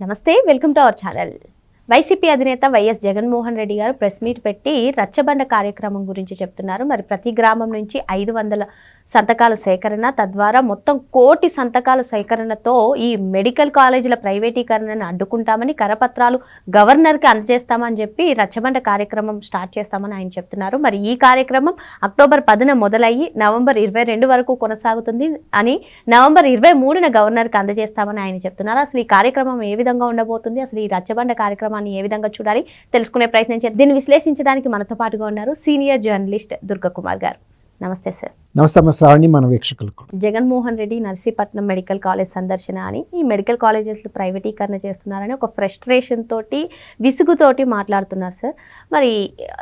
నమస్తే welcome to our channel. YCP అధినేత YS Jaganmohan Reddy garu press meet పెట్టి రచ్చబండ కార్యక్రమం గురించి చెప్తున్నారు. మరి ప్రతి గ్రామం నుంచి ఐదు వందల సంతకాల సేకరణ తద్వారా మొత్తం కోటి సంతకాల సేకరణతో ఈ మెడికల్ కాలేజీల ప్రైవేటీకరణను అడ్డుకుంటామని కరపత్రాలు గవర్నర్కి అందజేస్తామని చెప్పి రచ్చబండ కార్యక్రమం స్టార్ట్ చేస్తామని ఆయన చెప్తున్నారు. మరి ఈ కార్యక్రమం అక్టోబర్ పదిన మొదలయ్యి నవంబర్ ఇరవై రెండు వరకు కొనసాగుతుంది అని నవంబర్ ఇరవై మూడున గవర్నర్కి అందజేస్తామని ఆయన చెప్తున్నారు. అసలు ఈ కార్యక్రమం ఏ విధంగా ఉండబోతుంది? అసలు ఈ రచ్చబండ కార్యక్రమాన్ని ఏ విధంగా చూడాలి? తెలుసుకునే ప్రయత్నం చేయాలి దీన్ని విశ్లేషించడానికి మనతో పాటుగా ఉన్నారు సీనియర్ జర్నలిస్ట్ దుర్గకుమార్ గారు. నమస్తే సార్ నమస్తే శ్రావణి మన వీక్షకులకు జగన్మోహన్ రెడ్డి నర్సీపట్నం మెడికల్ కాలేజ్ సందర్శన అని ఈ మెడికల్ కాలేజెస్లో ప్రైవేటీకరణ చేస్తున్నారని ఒక ఫ్రస్ట్రేషన్ తోటి విసుగుతోటి మాట్లాడుతున్నారు సార్ మరి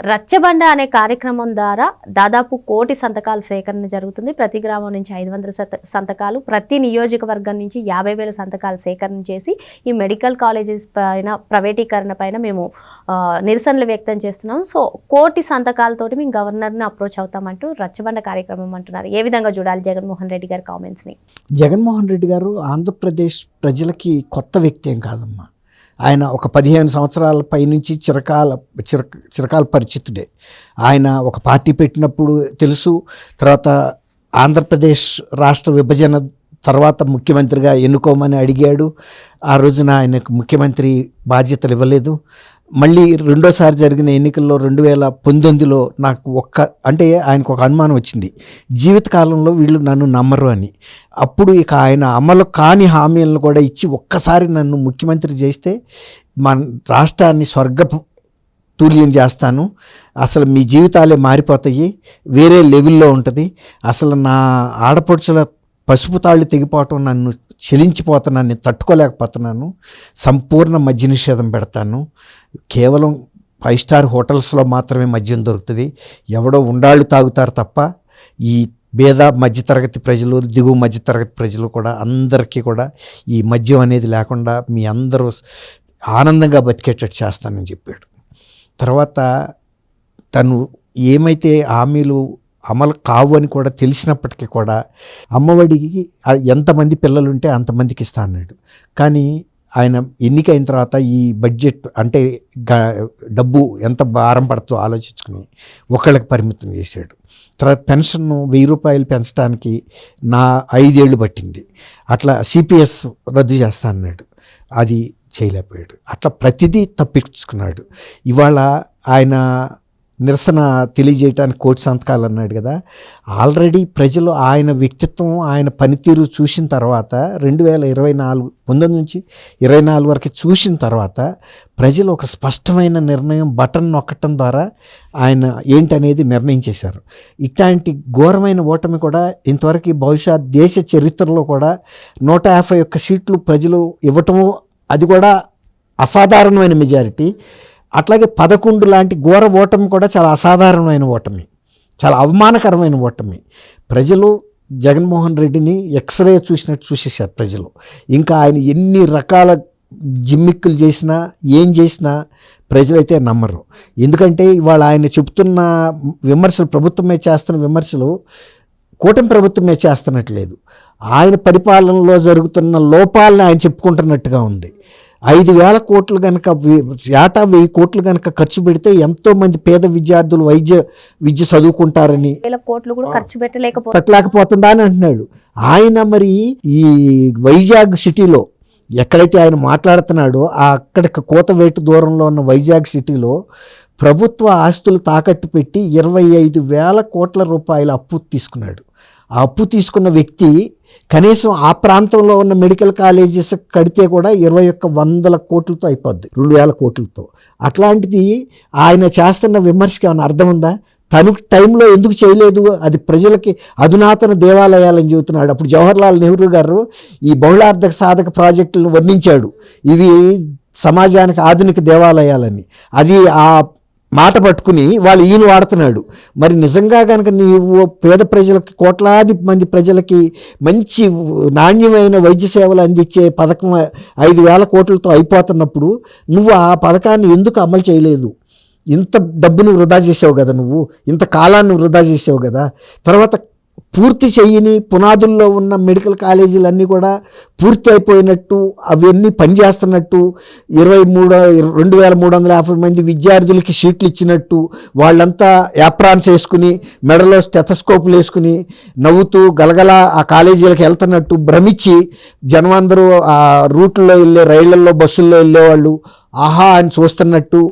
రచ్చబండ అనే కార్యక్రమం ద్వారా దాదాపు కోటి సంతకాల సేకరణ జరుగుతుంది. ప్రతి గ్రామం నుంచి ఐదు వందల సత- సంతకాలు ప్రతి నియోజకవర్గం నుంచి యాభై వేల సంతకాలు సేకరణ చేసి ఈ మెడికల్ కాలేజెస్ పైన ప్రైవేటీకరణ పైన మేము నిరసనలు వ్యక్తం చేస్తున్నాం. సో కోటి సంతకాలతోటి మేము గవర్నర్ని అప్రోచ్ అవుతామంటూ రచ్చబండ కార్యక్రమం అంటున్నారు. ఏ విధంగా చూడాలి జగన్మోహన్ రెడ్డి గారి కామెంట్స్ని? జగన్మోహన్ రెడ్డి గారు ఆంధ్రప్రదేశ్ ప్రజలకి కొత్త వ్యక్తి ఏం కాదమ్మా. ఆయన ఒక పదిహేను సంవత్సరాల పైనుంచి చిరకాల చిర చిరకాల పరిచితుడే. ఆయన ఒక పార్టీ పెట్టినప్పుడు తెలుసు. తర్వాత ఆంధ్రప్రదేశ్ రాష్ట్ర విభజన తర్వాత ముఖ్యమంత్రిగా ఎన్నుకోమని అడిగాడు. ఆ రోజున ఆయనకు ముఖ్యమంత్రి బాధ్యతలు ఇవ్వలేదు. మళ్ళీ రెండోసారి జరిగిన ఎన్నికల్లో రెండు వేల పంతొమ్మిదిలో నాకు ఒక్క అంటే ఆయనకు ఒక అనుమానం వచ్చింది. జీవితకాలంలో వీళ్ళు నన్ను నమ్మరు అని. అప్పుడు ఇక ఆయన అమలు కాని హామీలను కూడా ఇచ్చి ఒక్కసారి నన్ను ముఖ్యమంత్రి చేస్తే మన రాష్ట్రాన్ని స్వర్గపు తూల్యం చేస్తాను. అసలు మీ జీవితాలే మారిపోతాయి. వేరే లెవెల్లో ఉంటుంది. అసలు నా ఆడపడుచుల పసుపు తాళ్ళు తెగిపోవటం నన్ను చెలించిపోతున్నాను నేను తట్టుకోలేకపోతున్నాను. సంపూర్ణ మద్య నిషేధం పెడతాను. కేవలం ఫైవ్ స్టార్ హోటల్స్లో మాత్రమే మద్యం దొరుకుతుంది. ఎవడో ఉండాళ్ళు తాగుతారు తప్ప ఈ పేద మధ్యతరగతి ప్రజలు దిగువ మధ్యతరగతి ప్రజలు కూడా అందరికీ కూడా ఈ మద్యం అనేది లేకుండా మీ అందరూ ఆనందంగా బతికేటట్టు చేస్తానని చెప్పాడు. తర్వాత తను ఏమైతే హామీలు అమలు కావు అని కూడా తెలిసినప్పటికీ కూడా అమ్మఒడికి ఎంతమంది పిల్లలు ఉంటే అంతమందికి ఇస్తా అన్నాడు కానీ ఆయన ఎన్నికైన తర్వాత ఈ బడ్జెట్ అంటే గ- డబ్బు ఎంత భారం పడుతుందో ఆలోచించుకుని ఒకళ్ళకి పరిమితం చేశాడు. తర్వాత పెన్షన్ వెయ్యి రూపాయలు పెంచడానికి నా ఐదేళ్ళు పట్టింది. అట్లా సిపిఎస్ రద్దు చేస్తా అన్నాడు అది చేయలేకపోయాడు. అట్లా ప్రతిదీ తప్పించుకున్నాడు. ఇవాళ ఆయన నిరసన తెలియజేయడానికి కోటి సంతకాలు అన్నాడు కదా. ఆల్రెడీ ప్రజలు ఆయన వ్యక్తిత్వం ఆయన పనితీరు చూసిన తర్వాత రెండు వేల ఇరవై నాలుగు పంతొమ్మిది నుంచి ఇరవై నాలుగు వరకు చూసిన తర్వాత ప్రజలు ఒక స్పష్టమైన నిర్ణయం బటన్ నొక్కటం ద్వారా ఆయన ఏంటనేది నిర్ణయించేశారు. ఇట్లాంటి ఘోరమైన ఓటమి కూడా ఇంతవరకు బహుశా దేశ చరిత్రలో కూడా నూట యాభై ఒక్క సీట్లు ప్రజలు ఇవ్వటము అది కూడా అసాధారణమైన మెజారిటీ. అట్లాగే పదకొండు లాంటి ఘోర ఓటమి కూడా చాలా అసాధారణమైన ఓటమి. చాలా అవమానకరమైన ఓటమి. ప్రజలు జగన్మోహన్ రెడ్డిని ఎక్స్రే చూసినట్టు చూసేశారు ప్రజలు. ఇంకా ఆయన ఎన్ని రకాల జిమ్మిక్కులు చేసినా ఏం చేసినా ప్రజలైతే నమ్మరు. ఎందుకంటే ఇవాళ ఆయన చెబుతున్న విమర్శలు ప్రభుత్వమే చేస్తున్న విమర్శలు కూటమి ప్రభుత్వమే చేస్తున్నట్లేదు ఆయన పరిపాలనలో జరుగుతున్న లోపాలను ఆయన చెప్పుకుంటున్నట్టుగా ఉంది. ఐదు వేల కోట్లు కనుక ఏటా వెయ్యి కోట్లు కనుక ఖర్చు పెడితే ఎంతో మంది పేద విద్యార్థులు వైద్య విద్య చదువుకుంటారని కోట్లు కూడా ఖర్చు పెట్టలేకపోతే పెట్టలేకపోతుందా అని అంటున్నాడు. ఆయన మరి ఈ వైజాగ్ సిటీలో ఎక్కడైతే ఆయన మాట్లాడుతున్నాడో ఆ అక్కడికి కోతవేటు దూరంలో ఉన్న వైజాగ్ సిటీలో ప్రభుత్వ ఆస్తులు తాకట్టు పెట్టి ఇరవై ఐదు వేల కోట్ల రూపాయల అప్పు తీసుకున్నాడు. ఆ అప్పు తీసుకున్న వ్యక్తి కనీసం ఆ ప్రాంతంలో ఉన్న మెడికల్ కాలేజెస్ కడితే కూడా ఇరవై ఒక్క వందల కోట్లతో అయిపోద్ది రెండు వేల కోట్లతో. అట్లాంటిది ఆయన చేస్తున్న విమర్శకి ఏమైనా అర్థం ఉందా? తను టైంలో ఎందుకు చేయలేదు? అది ప్రజలకి అధునాతన దేవాలయాలని చెబుతున్నాడు. అప్పుడు జవహర్లాల్ నెహ్రూ గారు ఈ బహుళార్థక సాధక ప్రాజెక్టులను వర్ణించాడు. ఇవి సమాజానికి ఆధునిక దేవాలయాలని. అది ఆ మాట పట్టుకుని వాళ్ళు ఈయన వాడుతున్నాడు. మరి నిజంగా కనుక నీవు పేద ప్రజలకి కోట్లాది మంది ప్రజలకి మంచి నాణ్యమైన వైద్య సేవలు అందించే పథకం ఐదు వేల కోట్లతో అయిపోతున్నప్పుడు నువ్వు ఆ పథకాన్ని ఎందుకు అమలు చేయలేదు? ఇంత డబ్బును వృధా చేసావు కదా నువ్వు. ఇంత కాలాన్ని వృధా చేసావు కదా. తర్వాత పూర్తి చేయని పునాదుల్లో ఉన్న మెడికల్ కాలేజీలు అన్నీ కూడా పూర్తి అయిపోయినట్టు అవన్నీ పనిచేస్తున్నట్టు ఇరవై మూడు రెండు వేల మూడు వందల యాభై మంది విద్యార్థులకి సీట్లు ఇచ్చినట్టు వాళ్ళంతా యాప్రాన్స్ వేసుకుని మెడలో స్టెథస్కోప్లు వేసుకుని నవ్వుతూ గలగల ఆ కాలేజీలకు వెళ్తున్నట్టు భ్రమించి జనం అందరూ ఆ రూట్లో వెళ్ళే రైళ్ళలో బస్సుల్లో వెళ్ళేవాళ్ళు ఆహా అని చూస్తున్నట్టు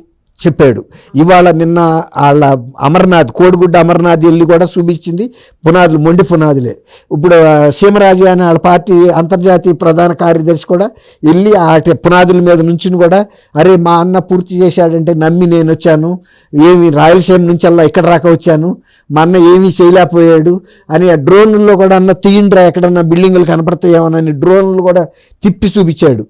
చెప్పాడు. ఇవాళ నిన్న వాళ్ళ అమర్నాథ్ కోడిగుడ్డ అమర్నాథ్ వెళ్ళి కూడా చూపించింది. పునాదులు మొండి పునాదులే. ఇప్పుడు ఆ, సీమరాజు అనే వాళ్ళ పార్టీ అంతర్జాతీయ ప్రధాన కార్యదర్శి కూడా వెళ్ళి ఆ పునాదుల మీద నుంచుని కూడా అరే మా అన్న పూర్తి చేశాడంటే నమ్మి నేను వచ్చాను. ఏమి రాయలసీమ నుంచి అలా ఇక్కడ రాక వచ్చాను. మా అన్న ఏమీ చేయలేకపోయాడు అని ఆ డ్రోన్లో కూడా అన్న తీయండిరా ఎక్కడన్నా బిల్డింగులు కనపడతాయేమోనని డ్రోన్లు కూడా తిప్పి చూపించాడు.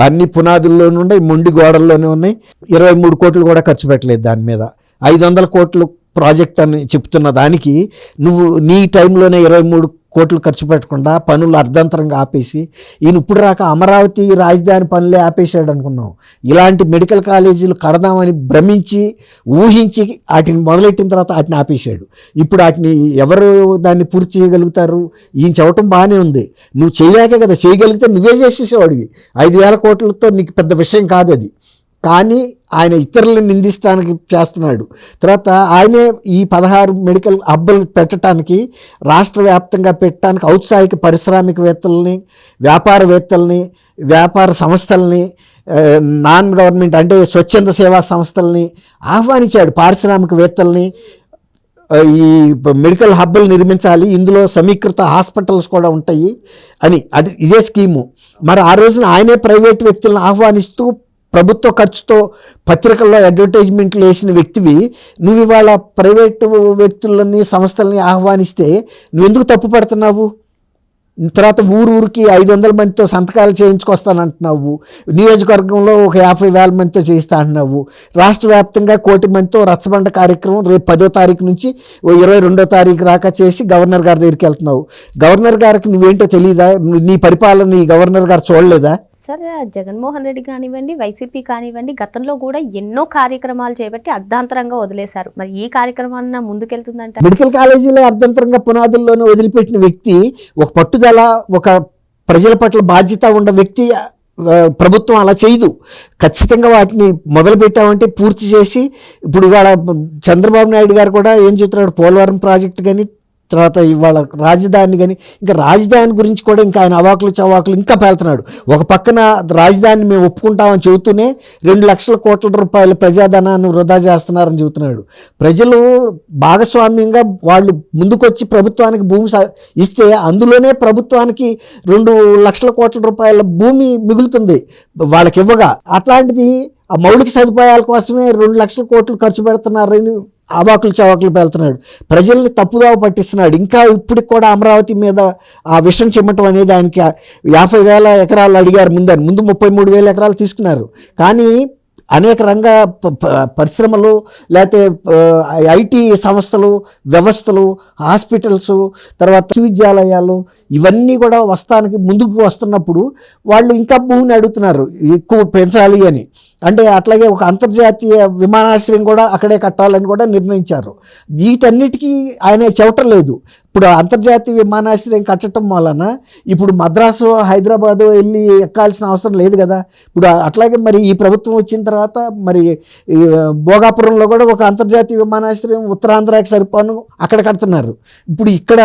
అన్ని పునాదుల్లోనే ఉన్నాయి మొండి గోడల్లోనే ఉన్నాయి. ఇరవై మూడు కోట్లు కూడా ఖర్చు పెట్టలేదు దాని మీద. ఐదు వందల కోట్లు ప్రాజెక్ట్ అని చెప్తున్న దానికి నువ్వు నీ టైంలోనే ఇరవై మూడు కోట్లు ఖర్చు పెట్టకుండా పనులు అర్ధంతరంగా ఆపేసి ఈయన ఇప్పుడు రాక అమరావతి రాజధాని పనులే ఆపేశాడు అనుకున్నాం. ఇలాంటి మెడికల్ కాలేజీలు కడదామని భ్రమించి ఊహించి వాటిని మొదలెట్టిన తర్వాత వాటిని ఆపేశాడు. ఇప్పుడు వాటిని ఎవరు దాన్ని పూర్తి చేయగలుగుతారు? ఈయన చెప్పటం బాగానే ఉంది. నువ్వు చేయలేకే కదా చేయగలిగితే నువ్వే చేసేసేవాడివి. ఐదు వేల కోట్లతో నీకు పెద్ద విషయం కాదు అది. కానీ ఆయన ఇతరులను నిందిస్తానికి చేస్తున్నాడు. తర్వాత ఆయనే ఈ పదహారు మెడికల్ హబ్బులు పెట్టడానికి రాష్ట్ర వ్యాప్తంగా పెట్టడానికి ఔత్సాహిక పారిశ్రామికవేత్తల్ని వ్యాపారవేత్తల్ని వ్యాపార సంస్థల్ని నాన్ గవర్నమెంట్ అంటే స్వచ్ఛంద సేవా సంస్థల్ని ఆహ్వానించాడు. పారిశ్రామికవేత్తల్ని ఈ మెడికల్ హబ్బులు నిర్మించాలి ఇందులో సమీకృత హాస్పిటల్స్ కూడా ఉంటాయి అని. అది ఇదే స్కీము. మరి ఆ రోజున ఆయనే ప్రైవేట్ వ్యక్తులను ఆహ్వానిస్తూ ప్రభుత్వ ఖర్చుతో పత్రికల్లో అడ్వర్టైజ్మెంట్లు వేసిన వ్యక్తివి నువ్వు ఇవాళ ప్రైవేటు వ్యక్తులని సంస్థలని ఆహ్వానిస్తే నువ్వు ఎందుకు తప్పు పడుతున్నావు? తర్వాత ఊరు ఊరికి ఐదు వందల మందితో సంతకాలు చేయించుకొస్తానంటున్నావు. నియోజకవర్గంలో ఒక యాభై వేల మందితో చేయిస్తా అంటున్నావు రాష్ట్ర వ్యాప్తంగా కోటి మందితో రచ్చబండ కార్యక్రమం రేపు పదో తారీఖు నుంచి ఓ ఇరవై రెండో తారీఖు రాక చేసి గవర్నర్ గారి దగ్గరికి వెళ్తున్నావు. గవర్నర్ గారికి నువ్వేంటో తెలియదా నీ పరిపాలన ఈ గవర్నర్ గారు చూడలేదా? సార్ జగన్మోహన్ రెడ్డి కానివ్వండి వైసీపీ కానివ్వండి గతంలో కూడా ఎన్నో కార్యక్రమాలు చేపట్టి అర్ధాంతరంగా వదిలేశారు. మరి ఈ కార్యక్రమాన్న ముందుకెళ్తుందంట? మెడికల్ కాలేజీలో అర్ధంతరంగా పునాదుల్లోనే వదిలిపెట్టిన వ్యక్తి ఒక పట్టుదల ఒక ప్రజల పట్ల బాధ్యత ఉన్న వ్యక్తి ప్రభుత్వం అలా చేయదు. ఖచ్చితంగా వాటిని మొదలు పెట్టామంటే పూర్తి చేసి ఇప్పుడు ఇవాళ చంద్రబాబు నాయుడు గారు కూడా ఏం చెప్తున్నాడు పోలవరం ప్రాజెక్టు కానీ తర్వాత ఇవాళ రాజధాని కానీ ఇంకా రాజధాని గురించి కూడా ఇంకా ఆయన అవాకులు చవాకులు ఇంకా పేలుతున్నాడు. ఒక పక్కన రాజధానిని మేము ఒప్పుకుంటామని చెబుతూనే రెండు లక్షల కోట్ల రూపాయల ప్రజాధనాన్ని వృధా చేస్తున్నారని చెబుతున్నాడు. ప్రజలు భాగస్వామ్యంగా వాళ్ళు ముందుకొచ్చి ప్రభుత్వానికి భూమి ఇస్తే అందులోనే ప్రభుత్వానికి రెండు లక్షల కోట్ల రూపాయల భూమి మిగులుతుంది. వాళ్ళకి ఇవ్వగా. అట్లాంటిది ఆ మౌలిక సదుపాయాల కోసమే రెండు లక్షల కోట్లు ఖర్చు పెడుతున్నారని అవాకులు చవాకులు పెళ్తున్నాడు ప్రజల్ని తప్పుదావ పట్టిస్తున్నాడు. ఇంకా ఇప్పటికి కూడా అమరావతి మీద ఆ విషం చిమ్మటం అనేది ఆయనకి యాభై వేల ఎకరాలు అడిగారు ముందని ముందు ముప్పై మూడు వేల ఎకరాలు తీసుకున్నారు. కానీ అనేక రంగ ప- పరిశ్రమలు లేకపోతే ఐటీ సంస్థలు వ్యవస్థలు హాస్పిటల్స్ తర్వాత విశ్వవిద్యాలయాలు ఇవన్నీ కూడా వస్తానికి ముందుకు వస్తున్నప్పుడు వాళ్ళు ఇంకా భూమిని అడుగుతున్నారు. ఎక్కువ పెంచాలి అని. అంటే అట్లాగే ఒక అంతర్జాతీయ విమానాశ్రయం కూడా అక్కడే కట్టాలని కూడా నిర్ణయించారు. వీటన్నిటికీ ఆయన చెవటం లేదు ఇప్పుడు అంతర్జాతీయ విమానాశ్రయం కట్టడం వలన ఇప్పుడు మద్రాసు హైదరాబాదు వెళ్ళి ఎక్కాల్సిన అవసరం లేదు కదా. ఇప్పుడు అట్లాగే మరి ఈ ప్రభుత్వం వచ్చిన తర్వాత మరి భోగాపురంలో కూడా ఒక అంతర్జాతీయ విమానాశ్రయం ఉత్తరాంధ్రాకి సరిపోను అక్కడ కడుతున్నారు. ఇప్పుడు ఇక్కడ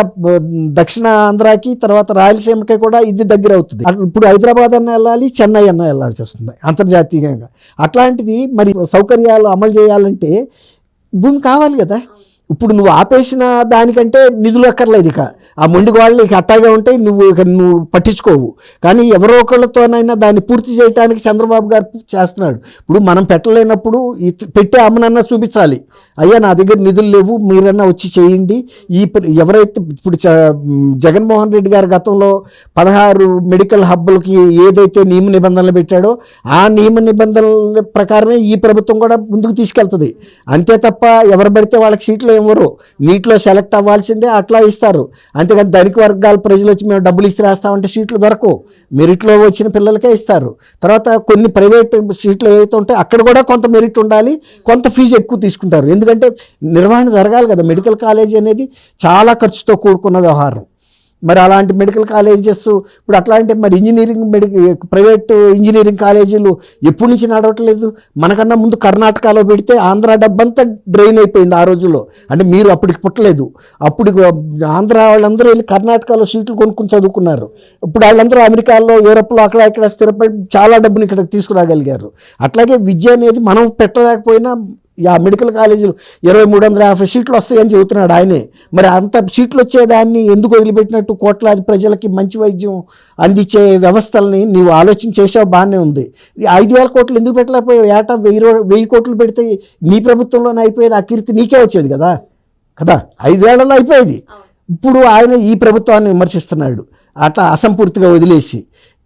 దక్షిణ ఆంధ్రాకి తర్వాత రాయలసీమకి కూడా ఇది దగ్గర అవుతుంది. ఇప్పుడు హైదరాబాద్ అన్న వెళ్ళాలి చెన్నై అన్న వెళ్ళాల్సి వస్తుంది అంతర్జాతీయంగా. అట్లాంటిది మరి సౌకర్యాలు అమలు చేయాలంటే భూమి కావాలి కదా. ఇప్పుడు నువ్వు ఆపేసిన దానికంటే నిధులు అక్కర్లేదు ఇక. ఆ మొండి వాళ్ళు ఇక అట్టాగా ఉంటాయి నువ్వు ఇక నువ్వు పట్టించుకోవు. కానీ ఎవరో ఒకళ్ళతోనైనా దాన్ని పూర్తి చేయడానికి చంద్రబాబు గారు చేస్తున్నాడు. ఇప్పుడు మనం పెట్టలేనప్పుడు పెట్టే అమ్మనన్నా చూపించాలి. అయ్యా నా దగ్గర నిధులు లేవు మీరన్నా వచ్చి చేయండి. ఈ ఎవరైతే ఇప్పుడు చ- జగన్మోహన్ రెడ్డి గారు గతంలో పదహారు మెడికల్ హబ్బులకి ఏదైతే నియమ నిబంధనలు పెట్టాడో ఆ నియమ నిబంధనల ప్రకారమే ఈ ప్రభుత్వం కూడా ముందుకు తీసుకెళ్తుంది. అంతే తప్ప ఎవరు పడితే వాళ్ళకి సీట్లు ఇవ్వరు నీటిలో సెలెక్ట్ అవ్వాల్సిందే అట్లా ఇస్తారు. అంతేకాని ధనిక వర్గాల ప్రజలు వచ్చి మేము డబ్బులు ఇస్తే రాస్తామంటే సీట్లు దొరకవు. మెరిట్లో వచ్చిన పిల్లలకే ఇస్తారు. తర్వాత కొన్ని ప్రైవేట్ సీట్లు ఏవైతే ఉంటాయో అక్కడ కూడా కొంత మెరిట్ ఉండాలి కొంత ఫీజు ఎక్కువ తీసుకుంటారు. ఎందుకంటే నిర్వహణ జరగాలి కదా. మెడికల్ కాలేజ్ అనేది చాలా ఖర్చుతో కూడుకున్న వ్యవహారం. మరి అలాంటి మెడికల్ కాలేజెస్ ఇప్పుడు అట్లాంటి మరి ఇంజనీరింగ్ మెడికల్ ప్రైవేట్ ఇంజనీరింగ్ కాలేజీలు ఎప్పటి నుంచి నడవట్లేదు? మనకన్నా ముందు కర్ణాటకలో పెడితే ఆంధ్ర డబ్బంతా డ్రైన్ అయిపోయింది ఆ రోజుల్లో. అంటే మీరు అప్పటికి పుట్టలేదు. అప్పుడు ఆంధ్ర వాళ్ళందరూ వెళ్ళి కర్ణాటకలో సీట్లు కొనుక్కుని చదువుకున్నారు. ఇప్పుడు వాళ్ళందరూ అమెరికాలో యూరప్లో అక్కడ ఇక్కడ స్థిరపడి చాలా డబ్బుని ఇక్కడ తీసుకురాగలిగారు. అట్లాగే విద్య అనేది మనం పెట్టలేకపోయినా ఆ మెడికల్ కాలేజీలు ఇరవై మూడు వందల యాభై సీట్లు వస్తాయని చెబుతున్నాడు ఆయనే. మరి అంత సీట్లు వచ్చేదాన్ని ఎందుకు వదిలిపెట్టినట్టు కోట్లాది ప్రజలకి మంచి వైద్యం అందించే వ్యవస్థల్ని నీవు ఆలోచన చేసావు బాగానే ఉంది. ఐదు వేల కోట్లు ఎందుకు పెట్టలేకపోయావు? ఏటా వెయ్యి వెయ్యి కోట్లు పెడితే నీ ప్రభుత్వంలోనే అయిపోయేది? ఆ కీర్తి నీకే వచ్చేది కదా? కదా? ఐదేళ్ళలో అయిపోయేది. ఇప్పుడు ఆయన ఈ ప్రభుత్వాన్ని విమర్శిస్తున్నాడు. అట్లా అసంపూర్తిగా వదిలేసి.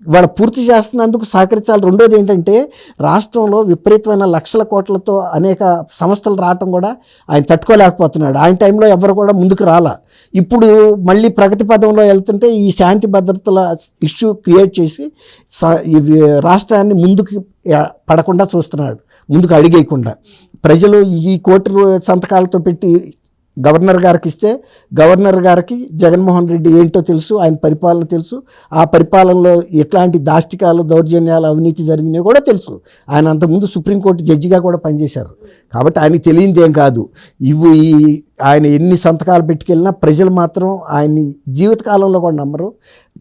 వాళ్ళు పూర్తి చేస్తున్నందుకు సహకరించాలి. రెండోది ఏంటంటే రాష్ట్రంలో విపరీతమైన లక్షల కోట్లతో అనేక సంస్థలు రావటం కూడా ఆయన తట్టుకోలేకపోతున్నాడు. ఆయన టైంలో ఎవరు కూడా ముందుకు రాలా. ఇప్పుడు మళ్ళీ ప్రగతి పదంలో వెళ్తుంటే ఈ శాంతి భద్రతల ఇష్యూ క్రియేట్ చేసి స- ఇవి రాష్ట్రాన్ని ముందుకు పడకుండా చూస్తున్నాడు. ముందుకు అడిగేయకుండా. ప్రజలు ఈ కోటి సంతకాలతో పెట్టి గవర్నర్ గారికి ఇస్తే గవర్నర్ గారికి జగన్మోహన్ రెడ్డి ఏంటో తెలుసు ఆయన పరిపాలన తెలుసు. ఆ పరిపాలనలో ఎట్లాంటి దాష్టికాలు దౌర్జన్యాలు అవినీతి జరిగినాయో కూడా తెలుసు. ఆయన అంతకుముందు సుప్రీంకోర్టు జడ్జిగా కూడా పనిచేశారు. కాబట్టి ఆయన తెలియంది ఏం కాదు. ఇవి ఈ ఆయన ఎన్ని సంతకాలు పెట్టుకెళ్ళినా ప్రజలు మాత్రం ఆయన్ని జీవితకాలంలో కూడా నమ్మరు.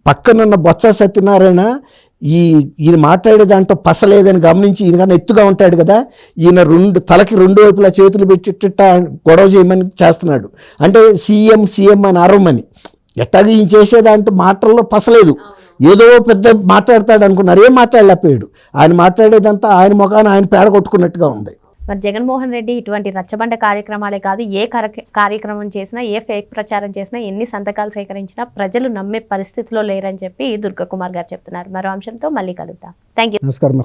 పక్కనున్న బొత్స సత్యనారాయణ ఈ ఈయన మాట్లాడే దాంట్లో పసలేదని గమనించి ఈయన కన్నా ఎత్తుగా ఉంటాడు కదా ఈయన రెండు తలకి రెండు వైపులా చేతులు పెట్టిట్ట గొడవ చేయమని చేస్తున్నాడు. అంటే సీఎం సీఎం అని అరవమని. ఎట్టాగా ఈయన చేసేదాంట్లో మాటల్లో పసలేదు. ఏదో పెద్ద మాట్లాడతాడు అనుకున్నారు. ఏం మాట్లాడలేకపోయాడు. ఆయన మాట్లాడేదంతా ఆయన ముఖాన ఆయన పేడ కొట్టుకున్నట్టుగా ఉంది. మరి జగన్మోహన్ రెడ్డి ఇటువంటి రచ్చబండ కార్యక్రమాలే కాదు ఏ కార్యక్రమం చేసినా ఏ ఫేక్ ప్రచారం చేసినా ఎన్ని సంతకాలు సేకరించినా ప్రజలు నమ్మే పరిస్థితిలో లేరని చెప్పి దుర్గకుమార్ గారు చెప్తున్నారు. మరో అంశంతో మళ్ళీ కలుద్దాం. థ్యాంక్ యూ నమస్కారం